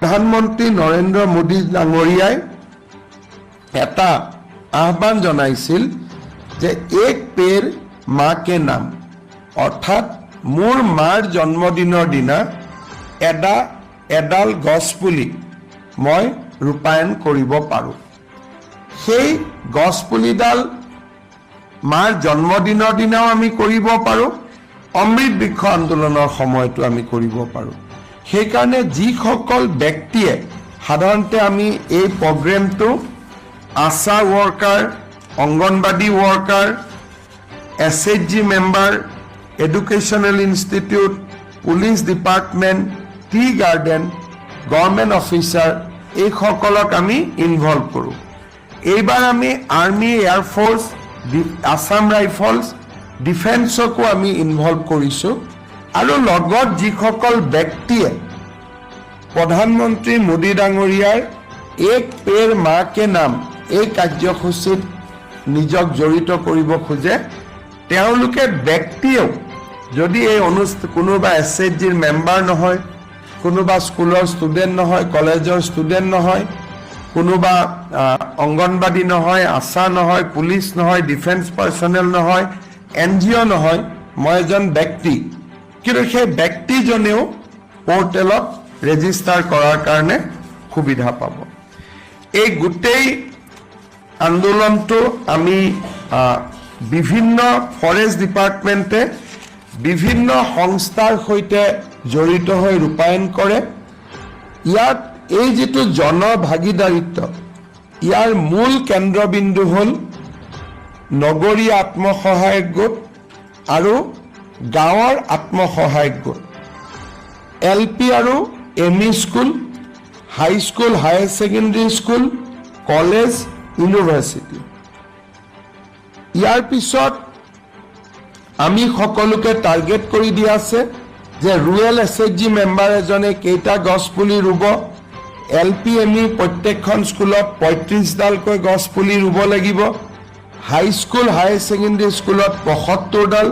প্ৰধানমন্ত্ৰী নৰেন্দ্ৰ মোদী ডাঙৰীয়াই এটা আহ্বান জনাইছিল যে এক পেৰ মা কে নাম। অৰ্থাৎ মোৰ মাৰ জন্মদিনৰ দিনা এডা, এডাল গছপুলি মই ৰূপায়ণ কৰিব পাৰোঁ। সেই গছপুলিডাল মাৰ জন্মদিনৰ দিনাও আমি কৰিব পাৰোঁ। অমৃত বৃক্ষ আন্দোলনৰ সময়তো আমি কৰিব পাৰোঁ। সেইকাৰণে যিসকল ব্যক্তিয়ে সাধাৰণতে আমি এই প্ৰগ্ৰেমটো ASHA worker anganwadi worker S H G member educational institute police department T garden government officer এইসকলক আমি ইনভলভ কৰোঁ। এইবাৰ আমি army air force Assam rifles ডিফেন্সকো আমি ইনভলভ কৰিছোঁ। আৰু লগত যিসকল ব্যক্তিয়ে প্ৰধানমন্ত্ৰী মোদী ডাঙৰীয়াৰ এক পেৰ মা কে নাম, এই কাৰ্যসূচীত নিজক জড়িত কৰিব খোজে, তেওঁলোকে ব্যক্তিয়েও যদি এই অনুষ্ঠা, কোনোবা এছ এইচ জিৰ মেম্বাৰ নহয়, কোনোবা স্কুলৰ ষ্টুডেণ্ট নহয় কলেজৰ ষ্টুডেণ্ট নহয়, কোনোবা অংগনবাদী নহয়, আশা নহয়, পুলিচ নহয় ডিফেন্স পাৰ্চনেল নহয় এন জি অ' নহয়, মই এজন ব্যক্তি কিন্তু সেই ব্যক্তিজনেও পৰ্টেলত ৰেজিষ্টাৰ কৰাৰ কাৰণে সুবিধা পাব। এই গোটেই আন্দোলনটো আমি বিভিন্ন ফৰেষ্ট ডিপাৰ্টমেণ্টে বিভিন্ন সংস্থাৰ সৈতে জড়িত হৈ ৰূপায়ণ কৰে। ইয়াত এই যিটো জনভাগিদাৰিত্ব, ইয়াৰ মূল কেন্দ্ৰবিন্দু হ'ল নগৰীয়া আত্মসহায়ক গোট আৰু গাঁৱৰ আত্মসহায়ক গোট। এল পি আৰু M E school high school higher secondary school, college, university. ইয়াৰ পিছত আমি সকলোকে টাৰ্গেট কৰি দিয়া আছে যে rural S H G member এজনে কেইটা গছ পুলি ৰুব। এল পি, এম ই প্ৰত্যেকখন স্কুলত পঁয়ত্ৰিছডালকৈ গছ পুলি ৰুব লাগিব। হাইস্কুল হায়াৰ ছেকেণ্ডেৰী স্কুলত পঁসত্তৰডাল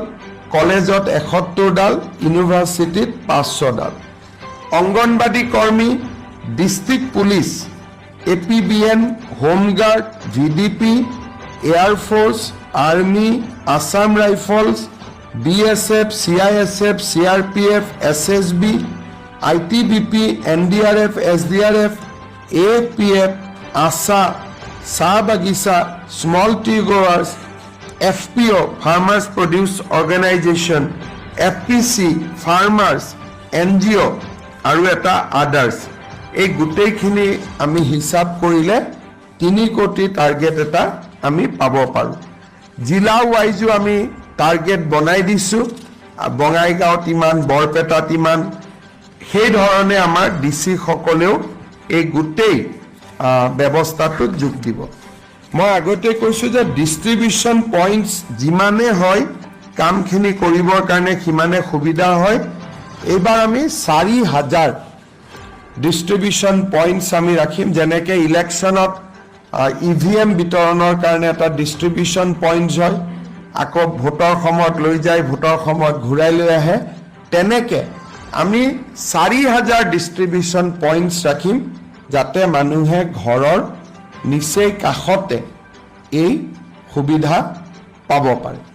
কলেজত এসত্তৰডাল ইউনিভাৰ্চিটিত পাঁচশডাল অংগনবাদী কৰ্মী, district police, A P B N, home guard, V D P air force army, Assam rifles, B S F, C I S F, C R P F, S S B, I T B P, N D R F, S D R F, A P F ASHA চাহ বাগিচা, small tea growers F P O' farmers produce organisation F P C farmers N G O' আৰু এটা others এই গোটেইখিনি আমি হিচাপ কৰিলে তিনি কোটি টাৰ্গেট এটা আমি পাব পাৰোঁ। জিলা ৱাইজো আমি টাৰ্গেট বনাই দিছোঁ। বঙাইগাঁৱত ইমান, বৰপেটাত ইমান। সেই ধৰণে আমাৰ ডি চিসকলেও এই গোটেই ব্যৱস্থাটোত যোগ দিব। মই আগতে কৈছোঁ যে ডিষ্ট্ৰিবিউশ্যন পইণ্টছ যিমানে হয়, কামখিনি কৰিবৰ কাৰণে সিমানে সুবিধা হয়। এইবাৰ আমি চাৰি হাজাৰ ডিষ্ট্ৰিবিউশ্যন পইণ্টছ আমি ৰাখিম, যেনেকৈ ইলেকশ্যনত ই ভি এম বিতৰণৰ কাৰণে এটা ডিষ্ট্ৰিবিউশ্যন পইণ্টছ হয়, আকৌ ভোটৰ সময়ত লৈ যায়, ভোটৰ সময়ত ঘূৰাই লৈ আহে। তেনেকৈ আমি চাৰি হাজাৰ ডিষ্ট্ৰিবিউশ্যন পইণ্টছ ৰাখিম, যাতে মানুহে ঘৰৰ নিচেই কাষতে এই সুবিধা পাব পাৰে।